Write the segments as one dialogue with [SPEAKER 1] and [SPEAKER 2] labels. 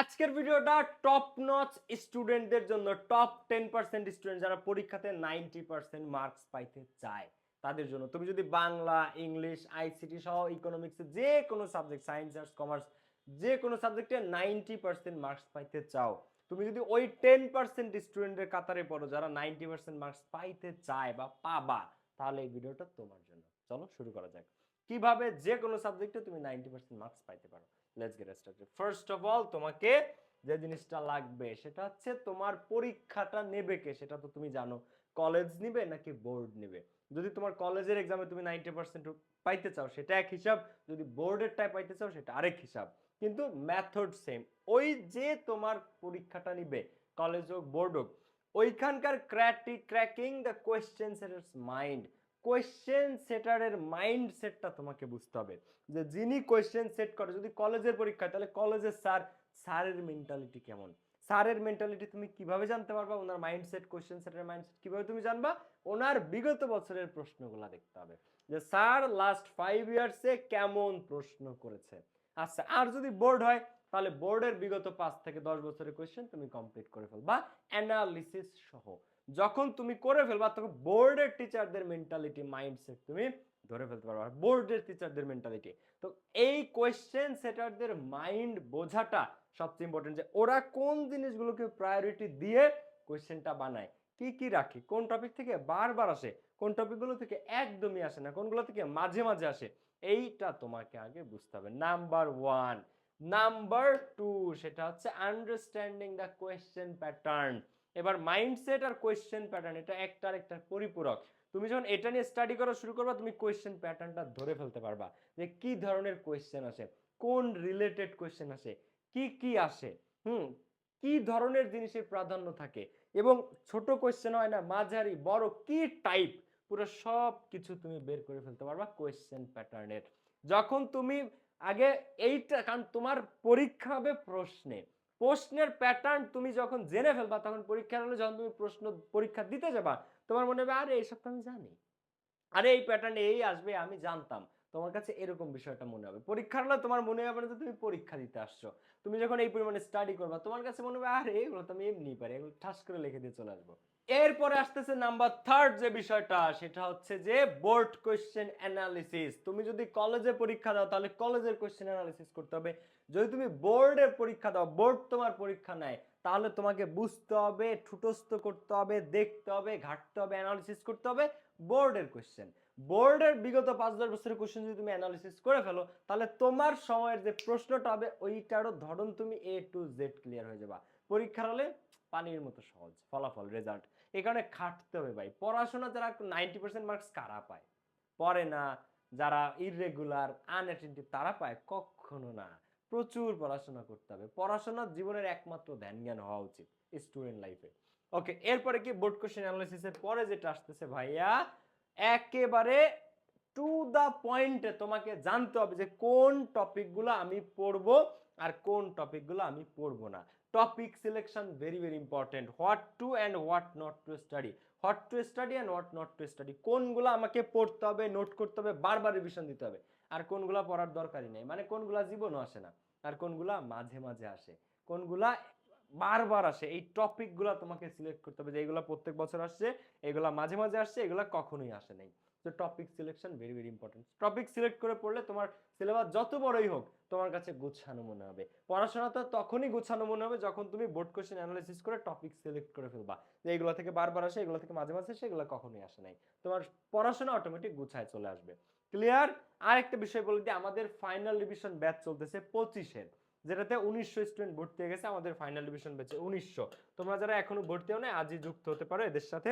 [SPEAKER 1] আজকের ভিডিওটা top notch স্টুডেন্টদের জন্য টপ টেন পার্সেন্ট স্টুডেন্ট যারা পরীক্ষাতে নাইনটি পার্সেন্ট মার্কস পাইতে চায়, তাদের জন্য। তুমি যদি বাংলা, ইংলিশ আইসিটি সহ ইকোনমিক্সে যে কোনো সাবজেক্ট সায়েন্স আর্টস কমার্স যে কোনো সাবজেক্টে নাইনটি পার্সেন্ট মার্কস পাইতে চাও, তুমি যদি ওই টেন পার্সেন্ট স্টুডেন্টের কাতারে পড়ো, যারা নাইনটি পার্সেন্ট মার্কস পাইতে চায় বা পাবা, তাহলে এই ভিডিওটা তোমার জন্য। চলো শুরু করা যাক। কীভাবে যে কোনো সাবজেক্টে তুমি নাইনটি পার্সেন্ট মার্কস পাইতে পারো। Let's get started first of all তোমাকে যে জিনিসটা লাগবে, সেটা হচ্ছে তোমার পরীক্ষাটা নেবে কে? সেটা তো তুমি জানো। কলেজ নিবে নাকি বোর্ড নেবে? যদি তোমার কলেজের এক্সামে তুমি নাইনটি পার্সেন্ট পাইতে চাও, সেটা এক হিসাব। যদি বোর্ডেরটাই পাইতে চাও, সেটা আরেক হিসাব। কিন্তু মেথড সেম ওই যে তোমার পরীক্ষাটা নিবে কলেজ হোক বোর্ড হোক, ওইখানকার ক্র্যাটি cracking the question setters mind question সেটারের mind সেটটা তোমাকে বুঝতে হবে। যে যিনি কোয়েশ্চেন সেট করে, যদি কলেজের পরীক্ষা তাহলে কলেজের স্যার, স্যারের মেন্টালিটি কেমন? স্যারের মেন্টালিটি তুমি কীভাবে জানতে পারবা? ওনার মাইন্ডসেট কোয়েশ্চেন সেটের মাইন্ডসেট কীভাবে তুমি জানবা? ওনার বিগত বছরের প্রশ্নগুলো দেখতে হবে। যে স্যার লাস্ট ফাইভ ইয়ার্সে কেমন প্রশ্ন করেছে? আচ্ছা আর যদি বোর্ড হয়, তাহলে বোর্ডের বিগত পাঁচ থেকে দশ বছরের কোয়েশ্চেন তুমি কমপ্লিট করে ফেলবা। অ্যানালিসিস সহ। যখন তুমি করে ফেলবা, তখন বোর্ডের টিচারদের মেন্টালিটি মাইন্ডসেট তুমি ধরে ফেলতে পারবা। বোর্ডের টিচারদের মেন্টালিটি তো এই কোয়েশ্চেন সেটারদের মাইন্ড বোঝাটা সবচেয়ে ইম্পর্টেন্ট যে ওরা কোন জিনিসগুলোকে প্রায়োরিটি দিয়ে কোয়েশ্চেনটা বানায়, কি কি রাখে, কোন টপিক থেকে বারবার আসে, কোন টপিকগুলো থেকে একদমই আসে না, কোনগুলো থেকে মাঝে মাঝে আসে, এইটা তোমাকে আগে বুঝতে হবে। নাম্বার ওয়ান নাম্বার টু সেটা হচ্ছে আন্ডারস্ট্যান্ডিং দ্য কোয়েশ্চেন প্যাটার্ন এবার মাইন্ডসেট আর কোয়েশ্চেন প্যাটার্ন এটা একটা আরেকটার পরিপূরক। তুমি যখন এটা নিয়ে স্টাডি করা শুরু করবা, তুমি কোয়েশ্চেন প্যাটার্নটা ধরে ফেলতে পারবা যে কি ধরনের কোয়েশ্চেন আসে, কোন রিলেটেড কোয়েশ্চেন আসে, কি কি আসে, হুম, কি ধরনের জিনিসের প্রাধান্য থাকে এবং ছোট কোয়েশ্চেন হয় না, মাঝারি, বড়, কি টাইপ পুরো সব কিছু তুমি বের করে ফেলতে পারবা কোয়েশ্চেন প্যাটার্নের যখন তুমি আগে এইটা, কারণ তোমার পরীক্ষা হবে প্রশ্নে। প্রশ্নের প্যাটার্ন তুমি যখন জেনে ফেলবা, তখন পরীক্ষার হলে যখন তুমি প্রশ্ন, পরীক্ষা দিতে যাবা, তোমার মনে হবে, আরে এইসব তো আমি জানি। আরে, এই প্যাটার্ন এই আসবে, আমি জানতাম। তোমার কাছে এরকম বিষয়টা মনে হবে। পরীক্ষার হলে তোমার মনে হবে না যে তুমি পরীক্ষা দিতে আসছো। তুমি যখন এই পরিমাণে স্টাডি করবা, তোমার কাছে মনে হবে, আরে, এগুলো তো আমি এমনি পারি, এগুলো ঠাস করে লিখে দিয়ে চলে আসব। এরপরে আসতেছে নাম্বার থার্ড যে বিষয়টা, সেটা হচ্ছে যে বোর্ড কোয়েশ্চেন অ্যানালিসিস তুমি যদি কলেজে পরীক্ষা দাও, তাহলে কলেজের কোয়েশ্চেন অ্যানালিসিস করতে হবে। যদি তুমি বোর্ডের পরীক্ষা দাও বোর্ড তোমার পরীক্ষা নেয় তাহলে তোমাকে বুঝতে হবে, ঠুটস্থ করতে হবে, দেখতে হবে, ঘাটতে হবে অ্যানালিসিস করতে হবে বোর্ডের কোয়েশ্চেন বোর্ডের বিগত পাঁচ, দশ বছরের কোয়েশ্চেন যদি তুমি অ্যানালিসিস করে ফেলো, তাহলে তোমার সময়ের যে প্রশ্নটা হবে, ওইটারও ধরন তুমি এ টু জেড ক্লিয়ার হয়ে যাবা। পরীক্ষার হলে পানির মতো সহজ, ফলাফল রেজাল্ট এই কারণে খাটতে হবে ভাই। পড়াশোনা যারা নাইনটি পার্সেন্ট মার্কস কারা পায়? পড়ে না, যারা ইররেগুলার আনঅ্যাটেন্টিভ তারা পায়? কখনো না। প্রচুর পড়াশোনা করতে হবে। পড়াশোনা জীবনের একমাত্র ধ্যান জ্ঞান হওয়া উচিত স্টুডেন্ট লাইফে ওকে এরপরে কি বোর্ড কোশ্চেন অ্যানালিসিসের পরে যেটা আসতেছে ভাইয়া, একেবারে টু দা পয়েন্টে তোমাকে জানতে হবে যে কোন টপিকগুলো আমি পড়ব আর কোন টপিকগুলো আমি পড়ব না। Topic selection very very important what to and what not to study what to study and what not to study কোনগুলো আমাকে পড়তে হবে নোট করতে হবে, বারবার রিভিশন দিতে হবে। আর কোনগুলা পড়ার দরকারই নেই। মানে কোনগুলা জীবনও আসে না, আর কোনগুলা মাঝে মাঝে আসে। কোনগুলা বারবার আসে, এই টপিকগুলো তোমাকে সিলেক্ট করতে হবে যে এগুলো প্রত্যেক বছর আসছে, এগুলা মাঝে মাঝে আসছে, এগুলা কখনোই আসে নাই। তো topic selection very very important topic select করে পড়লে তোমার সিলেবাস যত বড়ই হোক, তোমার কাছে গুছানো মনে হবে। পড়াশোনা তো তখনই গুছানো মনে হবে যখন তুমি বোর্ড কোশ্চেন অ্যানালাইসিস করে টপিক সিলেক্ট করে ফেলবা যে এগুলো থেকে বারবার আসে, এগুলো থেকে মাঝে মাঝে আসে, এগুলো কখনোই আসে নাই। তোমার পড়াশোনা অটোমেটিক গুছায় চলে আসবে। ক্লিয়ার আর একটা বিষয় বলে দিই, আমাদের ফাইনাল রিভিশন ব্যাচ চলতেছে পঁচিশের যেটাতে উনিশশো স্টুডেন্ট ভর্তি হয়ে গেছে, আমাদের ফাইনাল ডিভিশন ব্যাচে উনিশশো। তোমরা যারা এখনও ভর্তি হও না আজই যুক্ত হতে পারো এদের সাথে।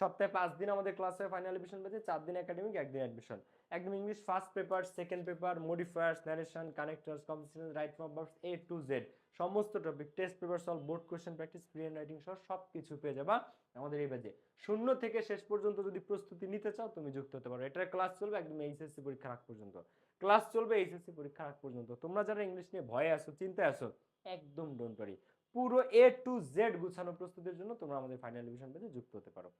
[SPEAKER 1] সপ্তাহে পাঁচ দিন আমাদের ক্লাসে ফাইনাল ডিভিশন ব্যাচে চার দিন একাডেমিক একদিন অ্যাডমিশন একদম English first paper second paper modifiers narration connectors competition right from A to Z সমস্ত topic test paper solve board question practice pre writing সহ সব কিছু পেয়ে যাবা আমাদের এই ব্যাচে শূন্য থেকে শেষ পর্যন্ত যদি প্রস্তুতি নিতে চাও, তুমি যুক্ত হতে পারো। এটার ক্লাস চলবে একদম এইচএসসি পরীক্ষার আগ পর্যন্ত। ক্লাস চলবে এইচএসসি পরীক্ষার আগ পর্যন্ত। তোমরা যারা ইংলিশ নিয়ে ভয়ে আসো চিন্তায় আসো একদম ডোন্ট ওয়ারি পুরো এ টু জেড গুছানো প্রস্তুতির জন্য তোমরা আমাদের ফাইনাল ডিভিশন পেজে যুক্ত হতে পারো।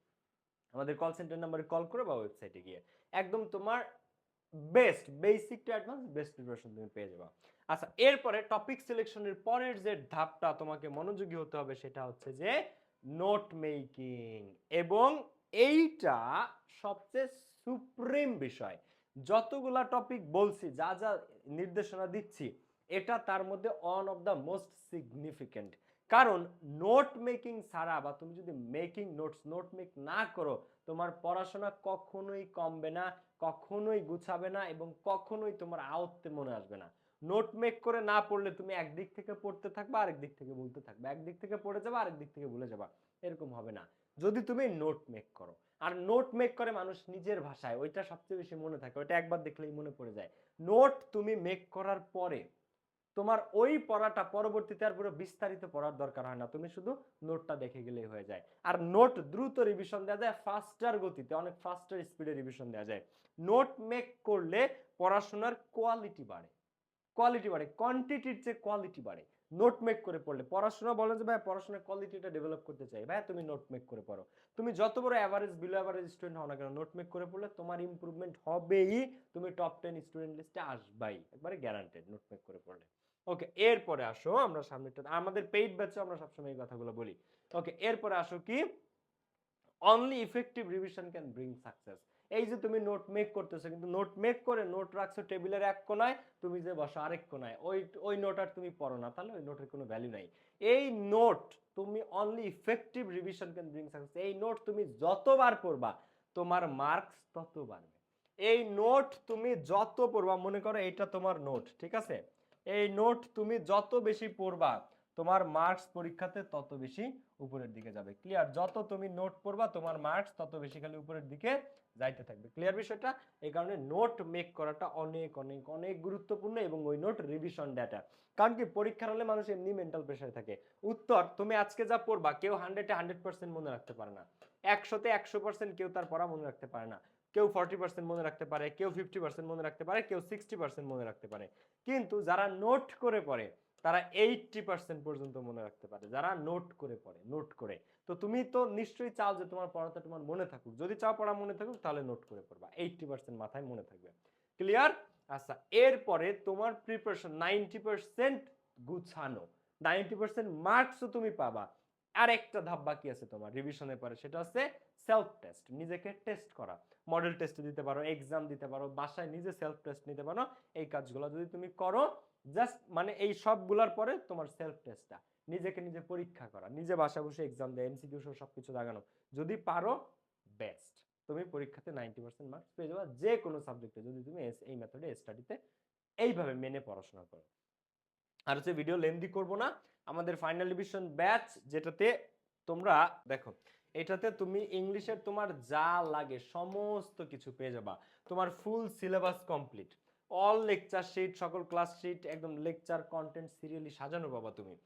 [SPEAKER 1] আমাদের কল সেন্টার নাম্বারে কল করে বা ওয়েবসাইটে গিয়ে। একদম তোমার best basic to advance best preparation তুমি পেয়ে যাবে। আচ্ছা এরপরে টপিক সিলেকশনের পরের যে ধাপটা তোমাকে মনোযোগী হতে হবে সেটা হচ্ছে যে নোট মেকিং এবং এইটা সবচেয়ে সুপ্রিম বিষয়। যতগুলা টপিক বলছি, যা যা নির্দেশনা দিচ্ছি, এটা তার মধ্যে one of the most significant কারণ নোট মেকিং ছাড়া বা তুমি যদি মেকিং নোটস নোট মেক না করো তোমার পড়াশোনা কখনোই কমবে না, কখনোই গুছাবে না এবং কখনোই তোমার আয়ত্তে মনে আসবে না। নোট মেক করে না পড়লে তুমি একদিক থেকে পড়তে থাকবে, আরেক দিক থেকে বলতে থাকবে। একদিক থেকে পড়ে যাবে, আরেক দিক থেকে ভুলে যাবা। এরকম হবে না। যদি তুমি নোট মেক করো, আর নোট মেক করে মানুষ নিজের ভাষায়, ওইটা সবচেয়ে বেশি মনে থাকে, ওইটা একবার দেখলেই মনে পড়ে যায়। নোট তুমি মেক করার পরে তোমার ওই পড়াটা পরবর্তীতে আর পুরো বিস্তারিত পড়ার দরকার হয় না। তুমি শুধু নোটটা দেখে গেলেই হয়ে যায়। আর নোট দ্রুত রিভিশন দেওয়া যায় ফাস্টার গতিতে, অনেক ফাস্টার স্পিডে রিভিশন দেওয়া যায়। নোট মেক করলে পড়াশোনার কোয়ালিটি বাড়ে। কোয়ালিটি বাড়ে কোয়ান্টিটির চেয়ে কোয়ালিটি বাড়ে নোট মেক করে পড়লে। পড়াশোনা বলে যে, ভাই, পড়াশোনার কোয়ালিটিটা ডেভেলপ করতে চাই। ভাই, তুমি নোট মেক করে পড়ো। তুমি যত বড় অ্যাভারেজ বিলো অ্যাভারেজ স্টুডেন্ট হও না কেন নোট মেক করে পড়লে তোমার ইমপ্রুভমেন্ট হবেই। তুমি টপ টেন স্টুডেন্ট লিস্টে আসবাই, একবারে গ্যারান্টেড নোট মেক করে পড়লে। ওকে, এরপরে আসো আমরা সামনেটা আমাদের পেইড ব্যাচে আমরা সবসময় এই কথাগুলো বলি। ওকে, এরপরে আসো কি? Only effective revision can bring success এই যে তুমি নোট মেক করতেছো, কিন্তু নোট মেক করে নোট রাখছো টেবিলের এক কোনায়, তুমি যে বসো আরেক কোনায়, ওই ওই নোট আর তুমি পড়ো না, তাহলে ওই নোটের কোনো ভ্যালু নাই। এই নোট তুমি only effective revision can bring success এই নোট তুমি যতবার পড়বা, তোমার মার্কস তত বাড়বে। এই নোট তুমি যত পড়বা, মনে করো এটা তোমার নোট ঠিক আছে? এই নোট তুমি যত বেশি পড়বা, তোমার মার্কস পরীক্ষাতে তত বেশি উপরের দিকে যাবে। ক্লিয়ার যত তুমি নোট পড়বা, তোমার মার্কস তত বেশি খালি উপরের দিকে যাইতে থাকবে। ক্লিয়ার বিষয়টা? এই কারণে নোট মেক করাটা অনেক অনেক অনেক গুরুত্বপূর্ণ এবং ওই নোট রিভিশন ডাটা কারণ কি? পরীক্ষার হলে মানুষ এমনি মেন্টাল প্রেশারে থাকে। উত্তর, তুমি আজকে যা পড়বা, কেউ হান্ড্রেডে হান্ড্রেড পার্সেন্ট মনে রাখতে পারে না। একশোতে একশো পার্সেন্ট কেউ তার পড়া মনে রাখতে পারে না। কেউ ফর্টি পার্সেন্ট মনে রাখতে পারে, কেউ ফিফটি পার্সেন্ট মনে রাখতে পারে, কেউ সিক্সটি পার্সেন্ট মনে রাখতে পারে। কিন্তু যারা নোট করে পড়ে, তারা এইটটি পার্সেন্ট পর্যন্ত মনে রাখতে পারে। যারা নোট করে পড়ে নোট করে। তো তুমি তো নিশ্চয়ই চাও যে তোমার পড়াটা তোমার মনে থাকুক। যদি চাও পড়া মনে থাকুক, তাহলে নোট করে পড়বা। এইটটি পার্সেন্ট মাথায় মনে থাকবে। ক্লিয়ার আচ্ছা এরপরে তোমার প্রিপারেশন নাইনটি পার্সেন্ট গুছানো। নাইনটি পার্সেন্ট মার্কসও তুমি পাবা। আর একটা ধাপ বাকি আছে তোমার রিভিশনের পরে। সেটা হচ্ছে সেলফ টেস্ট নিজেকে টেস্ট করা। মডেল টেস্ট দিতে পারো এক্সাম দিতে পারো, বাসায় নিজে সেলফ টেস্ট নিতে পারো, এই কাজগুলো যদি তুমি করো জাস্ট মানে এই সবগুলোর পরে তোমার সেলফ টেস্টটা নিজেকে নিজে পরীক্ষা করা, নিজে বাসা বসে এক্সাম দেয় এমসিকিউ সহ সবকিছু লাগানো। যদি পারো বেস্ট তুমি পরীক্ষাতে নাইনটি পার্সেন্ট মার্কস পেয়ে যাবা, যে কোনো সাবজেক্টে যদি তুমি এই মেথডে স্টাডিতে এইভাবে মেনে পড়াশোনা করো। আর হচ্ছে ভিডিও লেন্দি করব না। আমাদের ফাইনাল ডিভিশন ব্যাচ যেটাতে তোমরা, দেখো এটাতে তুমি ইংলিশের তোমার যা লাগে সমস্ত কিছু পেয়ে যাবা। তোমার full syllabus complete all lecture sheet সকল ক্লাস শিট একদম লেকচার কন্টেন্ট সিরিয়ালি সাজানো পাবা তুমি।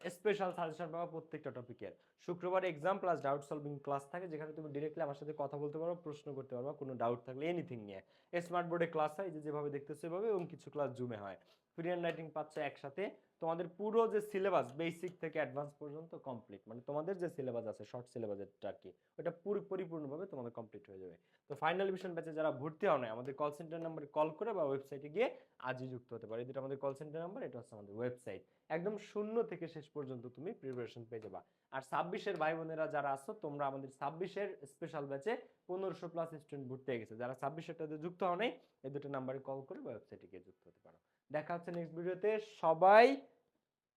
[SPEAKER 1] স্পেশাল সাজেশন পাবা প্রত্যেকটা টপিকের শুক্রবার exam plus doubt solving class থাকে, যেখানে তুমি ডিরেক্টলি আমার সাথে কথা বলতে পারো, প্রশ্ন করতে পারবা, কোনো ডাউট থাকলে এনিথিং নিয়ে। স্মার্ট বোর্ডে ক্লাস হয় যে যেভাবে দেখতেছো এভাবে, এবং কিছু ক্লাস জুমে হয়। ফ্রি হ্যান্ড রাইটিং পাচ্ছ একসাথে। তোমাদের পুরো যে সিলেবাস বেসিক থেকে অ্যাডভান্স পর্যন্ত কমপ্লিট মানে তোমাদের যে সিলেবাস আছে শর্ট সিলেবাসেরটা কি, ওটা পুরো পরিপূর্ণভাবে তোমাদের কমপ্লিট হয়ে যাবে। তো ফাইনাল ডিভিশন ব্যাচে যারা ভর্তি হও না আমাদের কল সেন্টার নাম্বারে কল করে বা ওয়েবসাইটে গিয়ে আজই যুক্ত হতে পারো। এটা আমাদের কল সেন্টার নাম্বার এটা হচ্ছে আমাদের ওয়েবসাইট একদম শূন্য থেকে শেষ পর্যন্ত তুমি প্রিপারেশন পেয়ে যাবা। আর ছাব্বিশের ভাই বোনেরা যারা আছো, তোমরা আমাদের ছাব্বিশের স্পেশাল ব্যাচে পনেরোশো প্লাস স্টুডেন্ট ভর্তি হয়ে গেছে। যারা ছাব্বিশেরটাতে যুক্ত হও নাই, এই দুটো নাম্বারে কল করে বা ওয়েবসাইটে গিয়ে যুক্ত হতে পারো। দেখা হচ্ছে নেক্সট ভিডিওতে সবাই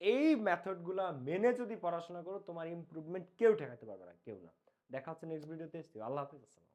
[SPEAKER 1] এই মেথডগুলো মেনে যদি পড়াশোনা করো, তোমার ইম্প্রুভমেন্ট কেউ ঠেকাতে পারবে না, কেউ না। দেখা হচ্ছে নেক্সট ভিডিওতে আল্লাহ হাফিজ, আসসালাম